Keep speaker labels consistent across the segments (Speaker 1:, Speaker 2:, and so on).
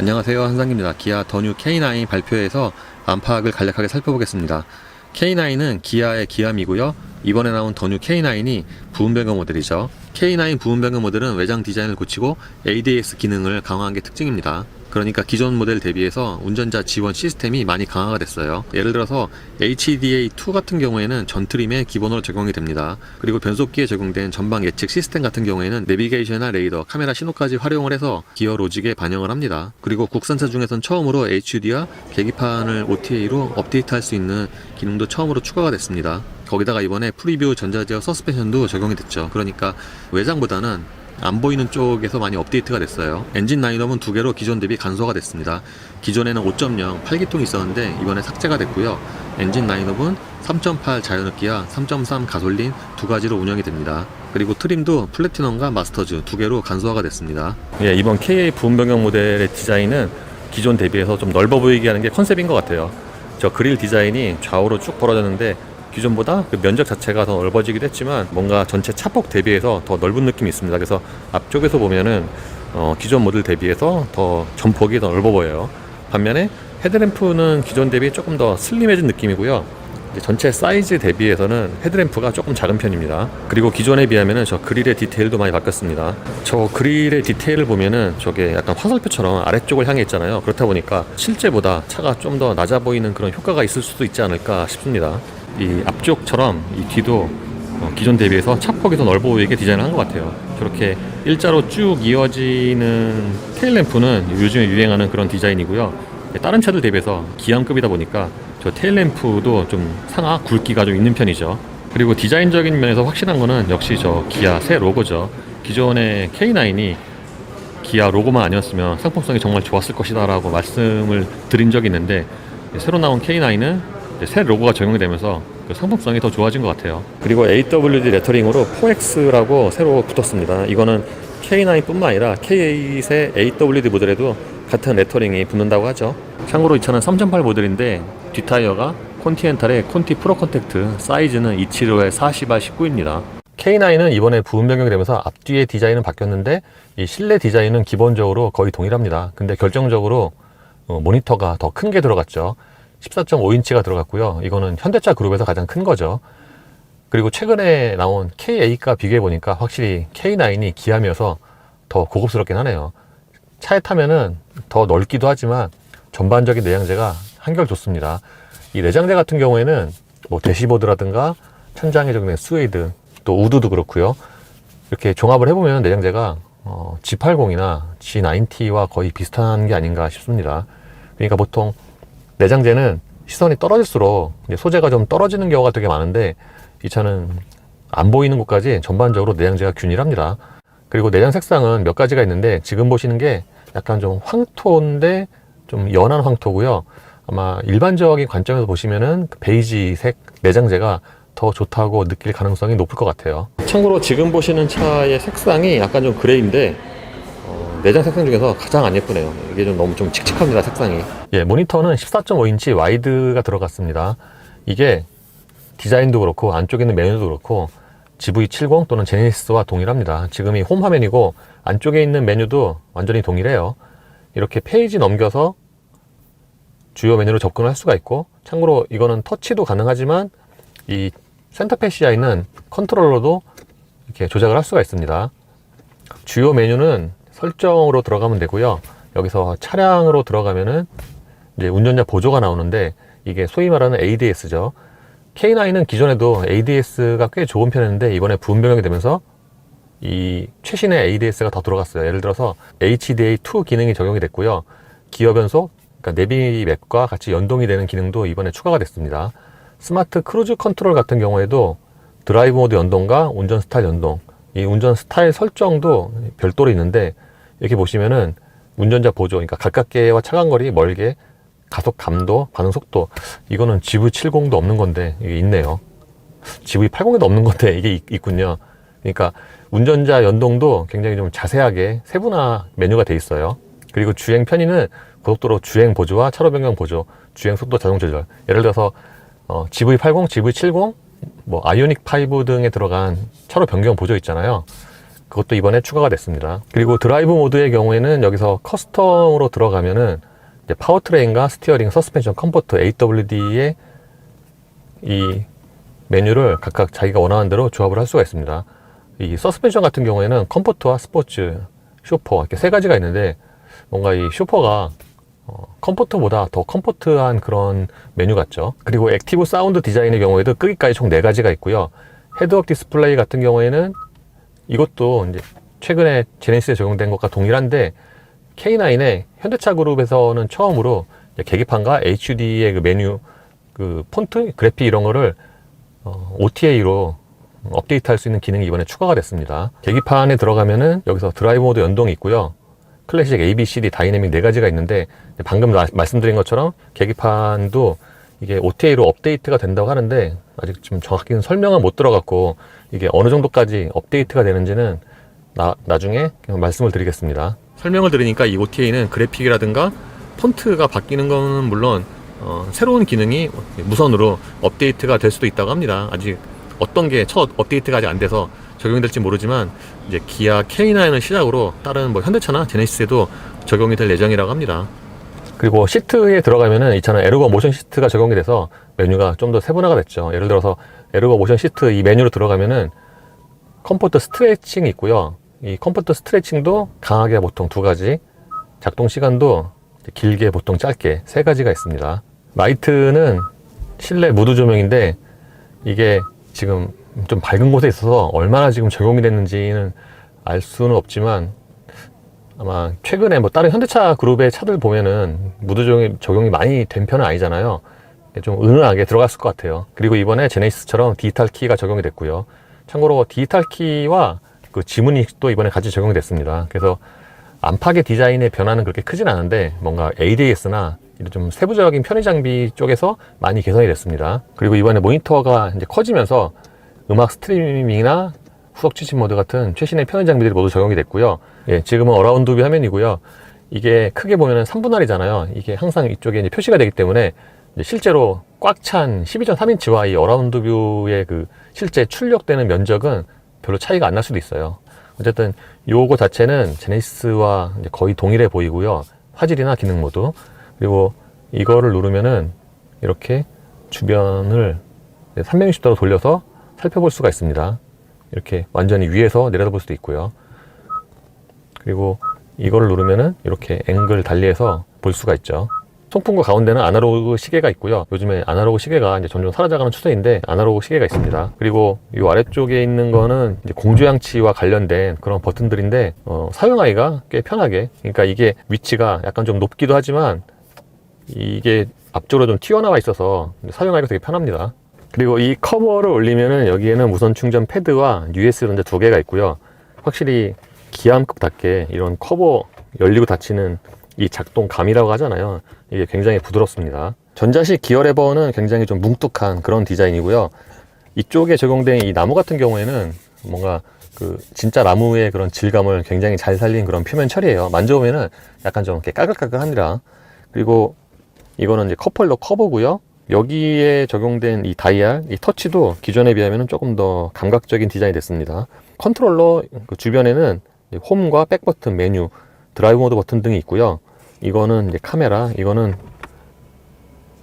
Speaker 1: 안녕하세요 한상입니다. 기아 더뉴 K9 발표에서 안파악을 간략하게 살펴보겠습니다. K9은 기아의 기함이고요. 이번에 나온 더뉴 K9이 부분 변경 모델이죠. K9 부분 변경 모델은 외장 디자인을 고치고 ADS 기능을 강화한 게 특징입니다. 그러니까 기존 모델 대비해서 운전자 지원 시스템이 많이 강화가 됐어요. 예를 들어서 HDA2 같은 경우에는 전트림에 기본으로 적용이 됩니다. 그리고 변속기에 적용된 전방 예측 시스템 같은 경우에는 내비게이션이나 레이더, 카메라 신호까지 활용을 해서 기어 로직에 반영을 합니다. 그리고 국산차 중에선 처음으로 HUD와 계기판을 OTA로 업데이트할 수 있는 기능도 처음으로 추가가 됐습니다. 거기다가 이번에 프리뷰 전자제어 서스펜션도 적용이 됐죠. 그러니까 외장보다는 안 보이는 쪽에서 많이 업데이트가 됐어요. 엔진 라인업은 두 개로 기존 대비 간소화가 됐습니다. 기존에는 5.0 8기통이 있었는데 이번에 삭제가 됐고요. 엔진 라인업은 3.8 자연흡기와 3.3 가솔린 두 가지로 운영이 됩니다. 그리고 트림도 플래티넘과 마스터즈 두 개로 간소화가 됐습니다. 예, 이번 KA 부분 변경 모델의 디자인은 기존 대비해서 좀 넓어 보이게 하는 게 컨셉인 것 같아요. 저 그릴 디자인이 좌우로 쭉 벌어졌는데 기존보다 그 면적 자체가 더 넓어지기도 했지만 뭔가 전체 차폭 대비해서 더 넓은 느낌이 있습니다. 그래서 앞쪽에서 보면은 어, 기존 모델 대비해서 더 전폭이 더 넓어 보여요. 반면에 헤드램프는 기존 대비 조금 더 슬림해진 느낌이고요. 전체 사이즈 대비해서는 헤드램프가 조금 작은 편입니다. 그리고 기존에 비하면은 저 그릴의 디테일도 많이 바뀌었습니다. 저 그릴의 디테일을 보면은 저게 약간 화살표처럼 아래쪽을 향해 있잖아요. 그렇다 보니까 실제보다 차가 좀 더 낮아 보이는 그런 효과가 있을 수도 있지 않을까 싶습니다. 이 앞쪽처럼 이 뒤도 어, 기존 대비해서 차폭이 더 넓어 보이게 디자인을 한 것 같아요. 저렇게 일자로 쭉 이어지는 테일 램프는 요즘에 유행하는 그런 디자인이고요. 다른 차들 대비해서 기함급이다 보니까 저 테일 램프도 좀 상하 굵기가 좀 있는 편이죠. 그리고 디자인적인 면에서 확실한 거는 역시 저 기아 새 로고죠. 기존의 K9이 기아 로고만 아니었으면 상품성이 정말 좋았을 것이다라고 말씀을 드린 적이 있는데 새로 나온 K9은 새 로고가 적용이 되면서 그 상품성이 더 좋아진 것 같아요. 그리고 AWD 레터링으로 4X라고 새로 붙었습니다. 이거는 K9뿐만 아니라 K8의 AWD 모델에도 같은 레터링이 붙는다고 하죠. 참고로 이 차는 3.8 모델인데 뒷타이어가 콘티넨탈의 콘티 프로 컨택트 사이즈는 275에 40와 19입니다. K9은 이번에 부분 변경이 되면서 앞뒤의 디자인은 바뀌었는데 이 실내 디자인은 기본적으로 거의 동일합니다. 근데 결정적으로 어, 모니터가 더 큰 게 들어갔죠. 14.5인치가 들어갔고요. 이거는 현대차 그룹에서 가장 큰 거죠. 그리고 최근에 나온 K8과 비교해 보니까 확실히 K9이 기함이어서 더 고급스럽긴 하네요. 차에 타면은 더 넓기도 하지만 전반적인 내장재가 한결 좋습니다. 이 내장재 같은 경우에는 뭐 대시보드라든가 천장에 적용된 스웨이드 또 우드도 그렇고요. 이렇게 종합을 해보면 내장재가 어, G80이나 G90와 거의 비슷한 게 아닌가 싶습니다. 그러니까 보통 내장재는 시선이 떨어질수록 소재가 좀 떨어지는 경우가 되게 많은데 이 차는 안 보이는 곳까지 전반적으로 내장재가 균일합니다. 그리고 내장 색상은 몇 가지가 있는데 지금 보시는 게 약간 좀 황토인데 좀 연한 황토고요. 아마 일반적인 관점에서 보시면은 그 베이지색 내장재가 더 좋다고 느낄 가능성이 높을 것 같아요. 참고로 지금 보시는 차의 색상이 약간 좀 그레이인데 어, 내장 색상 중에서 가장 안 예쁘네요. 이게 좀 너무 좀 칙칙합니다, 색상이. 예, 모니터는 14.5인치 와이드가 들어갔습니다. 이게 디자인도 그렇고 안쪽에 있는 메뉴도 그렇고 GV70 또는 제네시스와 동일합니다. 지금이 홈 화면이고 안쪽에 있는 메뉴도 완전히 동일해요. 이렇게 페이지 넘겨서 주요 메뉴로 접근을 할 수가 있고 참고로 이거는 터치도 가능하지만 이 센터페 시아에는 컨트롤러도 이렇게 조작을 할 수가 있습니다. 주요 메뉴는 설정으로 들어가면 되고요. 여기서 차량으로 들어가면은 이제 운전자 보조가 나오는데 이게 소위 말하는 ADS죠. K9은 기존에도 ADS가 꽤 좋은 편이었는데 이번에 부분 변경이 되면서 이 최신의 ADS가 더 들어갔어요. 예를 들어서 HDA2 기능이 적용이 됐고요. 기어 변속, 그러니까 내비 맵과 같이 연동이 되는 기능도 이번에 추가가 됐습니다. 스마트 크루즈 컨트롤 같은 경우에도 드라이브 모드 연동과 운전 스타일 연동, 이 운전 스타일 설정도 별도로 있는데 이렇게 보시면은 운전자 보조, 그러니까 가깝게와 차간거리, 멀게 가속 감도, 반응 속도 이거는 GV70도 없는 건데 이게 있네요. GV80에도 없는 건데 이게 있, 있군요. 그러니까 운전자 연동도 굉장히 좀 자세하게 세분화 메뉴가 돼 있어요. 그리고 주행 편의는 고속도로 주행 보조와 차로 변경 보조, 주행 속도 자동 조절. 예를 들어서 어, GV80, GV70, 뭐 아이오닉 5 등에 들어간 차로 변경 보조 있잖아요.
Speaker 2: 그것도 이번에 추가가 됐습니다. 그리고 드라이브 모드의 경우에는 여기서 커스텀으로 들어가면은 파워트레인과 스티어링, 서스펜션, 컴포트, AWD의 이 메뉴를 각각 자기가 원하는 대로 조합을 할 수가 있습니다. 이 서스펜션 같은 경우에는 컴포트와 스포츠, 쇼퍼 이렇게 세 가지가 있는데 뭔가 이 쇼퍼가 어, 컴포트보다 더 컴포트한 그런 메뉴 같죠. 그리고 액티브 사운드 디자인의 경우에도 끄기까지 총 네가지가 있고요. 헤드업 디스플레이 같은 경우에는 이것도 이제 최근에 제네시스에 적용된 것과 동일한데 K9의 현대차 그룹에서는 처음으로 계기판과 HUD의 그 메뉴, 그 폰트, 그래픽 이런 거를 어, OTA로 업데이트할 수 있는 기능이 이번에 추가가 됐습니다. 계기판에 들어가면은 여기서 드라이브 모드 연동이 있고요. 클래식, A, B, C, D, 다이내믹 네 가지가 있는데 방금 나- 말씀드린 것처럼 계기판도 이게 OTA로 업데이트가 된다고 하는데 아직 좀 정확히는 설명은 못 들어갔고 이게 어느 정도까지 업데이트가 되는지는 나, 나중에 말씀을 드리겠습니다. 설명을 드리니까 이 OTA는 그래픽이라든가 폰트가 바뀌는 거는 물론 어, 새로운 기능이 무선으로 업데이트가 될 수도 있다고 합니다. 아직 어떤 게 첫 업데이트가 아직 안 돼서 적용이 될지 모르지만 이제 기아 K9을 시작으로 다른 뭐 현대차나 제네시스에도 적용이 될 예정이라고 합니다. 그리고 시트에 들어가면은 이 차는 에르고 모션 시트가 적용이 돼서 메뉴가 좀 더 세분화가 됐죠. 예를 들어서 에르고 모션 시트 이 메뉴로 들어가면은 컴포트 스트레칭이 있고요. 이 컴포트 스트레칭도 강하게 보통 두 가지, 작동 시간도 길게 보통 짧게 세 가지가 있습니다. 라이트는 실내 무드 조명인데 이게 지금 좀 밝은 곳에 있어서 얼마나 지금 적용이 됐는지는 알 수는 없지만 아마 최근에 뭐 다른 현대차 그룹의 차들 보면은 무드 적용이, 적용이 많이 된 편은 아니잖아요. 좀 은은하게 들어갔을 것 같아요. 그리고 이번에 제네시스처럼 디지털 키가 적용이 됐고요. 참고로 디지털 키와 그 지문이 또 이번에 같이 적용이 됐습니다. 그래서 안팎의 디자인의 변화는 그렇게 크진 않은데 뭔가 ADS나 이런 좀 세부적인 편의 장비 쪽에서 많이 개선이 됐습니다. 그리고 이번에 모니터가 이제 커지면서 음악 스트리밍이나 후속 취침 모드 같은 최신의 편의 장비들이 모두 적용이 됐고요. 예, 지금은 어라운드 뷰 화면이고요. 이게 크게 보면은 3분할이잖아요. 이게 항상 이쪽에 이제 표시가 되기 때문에 실제로 꽉 찬 12.3인치와 이 어라운드 뷰의 그 실제 출력되는 면적은 별로 차이가 안 날 수도 있어요. 어쨌든 요거 자체는 제네시스와 거의 동일해 보이고요. 화질이나 기능 모두. 그리고 이거를 누르면은 이렇게 주변을 360도로 돌려서 살펴볼 수가 있습니다. 이렇게 완전히 위에서 내려다볼 수도 있고요. 그리고 이거를 누르면은 이렇게 앵글 달리해서 볼 수가 있죠. 송풍구 가운데는 아날로그 시계가 있고요. 요즘에 아날로그 시계가 이제 점점 사라져가는 추세인데 아날로그 시계가 있습니다. 그리고 이 아래쪽에 있는 거는 이제 공조장치와 관련된 그런 버튼들인데 어, 사용하기가 꽤 편하게. 그러니까 이게 위치가 약간 좀 높기도 하지만 이게 앞쪽으로 좀 튀어나와 있어서 사용하기가 되게 편합니다. 그리고 이 커버를 올리면은 여기에는 무선 충전 패드와 USB 런자 두 개가 있고요. 확실히 기암급답게 이런 커버 열리고 닫히는 이 작동감이라고 하잖아요. 이게 굉장히 부드럽습니다. 전자식 기어 레버는 굉장히 좀 뭉툭한 그런 디자인이고요. 이쪽에 적용된 이 나무 같은 경우에는 뭔가 그 진짜 나무의 그런 질감을 굉장히 잘 살린 그런 표면 처리예요. 만져보면은 약간 좀 이렇게 까글까글하니라. 그리고 이거는 이제 커플러 커버고요. 여기에 적용된 이 다이얼, 이 터치도 기존에 비하면 조금 더 감각적인 디자인이 됐습니다. 컨트롤러 그 주변에는 홈과 백 버튼, 메뉴, 드라이브 모드 버튼 등이 있고요. 이거는 이제 카메라, 이거는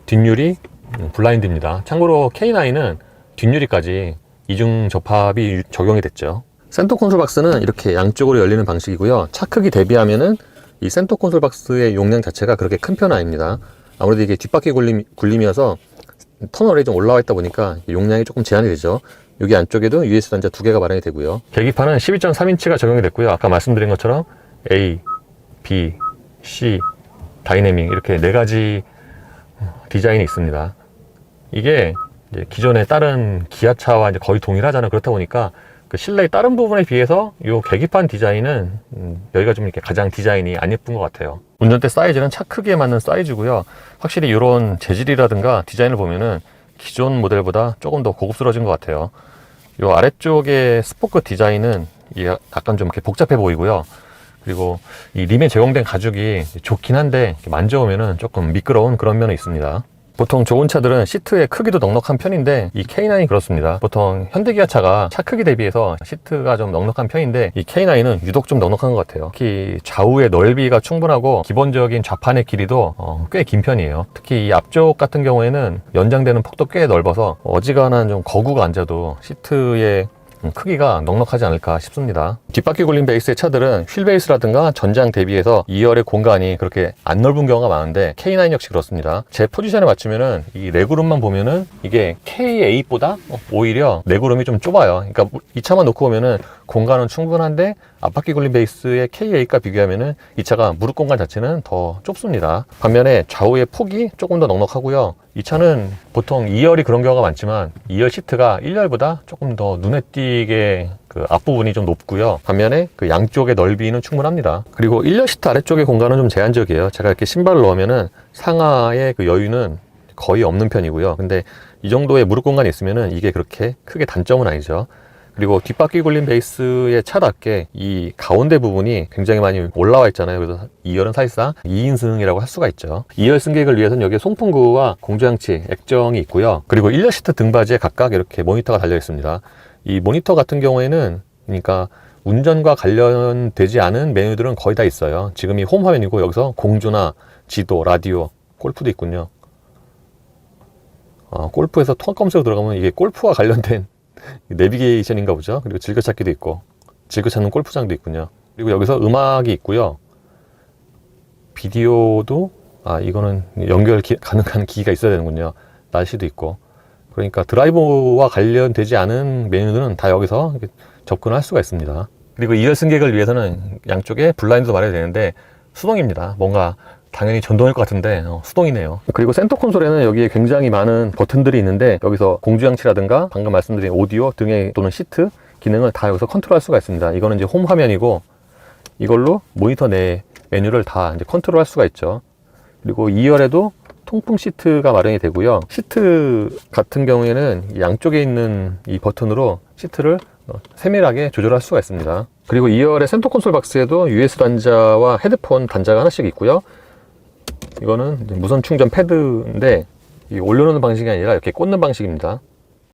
Speaker 2: 뒷유리, 음, 블라인드입니다. 참고로 K9은 뒷유리까지 이중 접합이 유- 적용이 됐죠. 센터 콘솔 박스는 이렇게 양쪽으로 열리는 방식이고요. 차 크기 대비하면은 이 센터 콘솔 박스의 용량 자체가 그렇게 큰 편은 아닙니다. 아무래도 이게 뒷바퀴 굴림, 굴림이어서 터널에 좀 올라와 있다 보니까 용량이 조금 제한이 되죠. 여기 안쪽에도 USB 단자 두 개가 마련이 되고요. 계기판은 12.3인치가 적용이 됐고요. 아까 말씀드린 것처럼 A, B, C, 다이내믹 이렇게 네 가지 디자인이 있습니다. 이게 기존의 다른 기아차와 거의 동일하잖아요. 그렇다 보니까 그 실내의 다른 부분에 비해서 이 계기판 디자인은 음, 여기가 좀 이렇게 가장 디자인이 안 예쁜 것 같아요. 운전대 사이즈는 차 크기에 맞는 사이즈고요. 확실히 이런 재질이라든가 디자인을 보면은 기존 모델보다 조금 더 고급스러워진 것 같아요. 이 아래쪽의 스포크 디자인은 약간 좀 이렇게 복잡해 보이고요. 그리고 이 림에 제공된 가죽이 좋긴 한데 이렇게 만져보면은 조금 미끄러운 그런 면이 있습니다. 보통 좋은 차들은 시트의 크기도 넉넉한 편인데 이 K9이 그렇습니다. 보통 현대기아 차가 차 크기 대비해서 시트가 좀 넉넉한 편인데 이 K9은 유독 좀 넉넉한 것 같아요. 특히 좌우의 넓이가 충분하고 기본적인 좌판의 길이도 어, 꽤긴 편이에요. 특히 이 앞쪽 같은 경우에는 연장되는 폭도 꽤 넓어서 어지간한 좀 거구가 앉아도 시트의 음, 크기가 넉넉하지 않을까 싶습니다. 뒷바퀴 굴림 베이스의 차들은 휠 베이스라든가 전장 대비해서 2열의 공간이 그렇게 안 넓은 경우가 많은데 K9 역시 그렇습니다. 제 포지션에 맞추면은 이 레그룸만 보면은 이게 K8보다 오히려 레그룸이 좀 좁아요. 그러니까 이 차만 놓고 보면은 공간은 충분한데 앞바퀴 굴림 베이스의 K8과 비교하면은 이 차가 무릎 공간 자체는 더 좁습니다. 반면에 좌우의 폭이 조금 더 넉넉하고요. 이 차는 보통 2열이 그런 경우가 많지만 2열 시트가 1열보다 조금 더 눈에 띄게 그 앞부분이 좀 높고요. 반면에 그 양쪽의 넓이는 충분합니다. 그리고 1열 시트 아래쪽의 공간은 좀 제한적이에요. 제가 이렇게 신발을 넣으면은 상하의 그 여유는 거의 없는 편이고요. 근데 이 정도의 무릎 공간이 있으면은 이게 그렇게 크게 단점은 아니죠. 그리고 뒷바퀴 굴림 베이스의 차답게 이 가운데 부분이 굉장히 많이 올라와 있잖아요. 그래서 2열은 사실상 2인승이라고 할 수가 있죠. 2열 승객을 위해서는 여기에 송풍구와 공조장치, 액정이 있고요. 그리고 1열 시트 등받이에 각각 이렇게 모니터가 달려 있습니다. 이 모니터 같은 경우에는 그러니까 운전과 관련되지 않은 메뉴들은 거의 다 있어요. 지금 이 홈 화면이고 여기서 공주나 지도, 라디오, 골프도 있군요. 어, 골프에서 통합 검색으로 들어가면 이게 골프와 관련된 내비게이션인가 보죠. 그리고 즐겨찾기도 있고 즐겨찾는 골프장도 있군요. 그리고 여기서 음악이 있고요. 비디오도 아 이거는 연결 기- 가능한 기기가 있어야 되는군요. 날씨도 있고 그러니까 드라이버와 관련되지 않은 메뉴들은 다 여기서 접근할 수가 있습니다. 그리고 2열 승객을 위해서는 양쪽에 블라인드도 말해야 되는데 수동입니다. 뭔가 당연히 전동일 것 같은데 어, 수동이네요. 그리고 센터 콘솔에는 여기에 굉장히 많은 버튼들이 있는데 여기서 공주장치라든가 방금 말씀드린 오디오 등의 또는 시트 기능을 다 여기서 컨트롤할 수가 있습니다. 이거는 이제 홈 화면이고 이걸로 모니터 내 메뉴를 다 이제 컨트롤할 수가 있죠. 그리고 2열에도 통풍 시트가 마련이 되고요. 시트 같은 경우에는 이 양쪽에 있는 이 버튼으로 시트를 어, 세밀하게 조절할 수가 있습니다. 그리고 2열의 센터 콘솔 박스에도 USB 단자와 헤드폰 단자가 하나씩 있고요. 이거는 무선 충전 패드인데 이 올려놓는 방식이 아니라 이렇게 꽂는 방식입니다.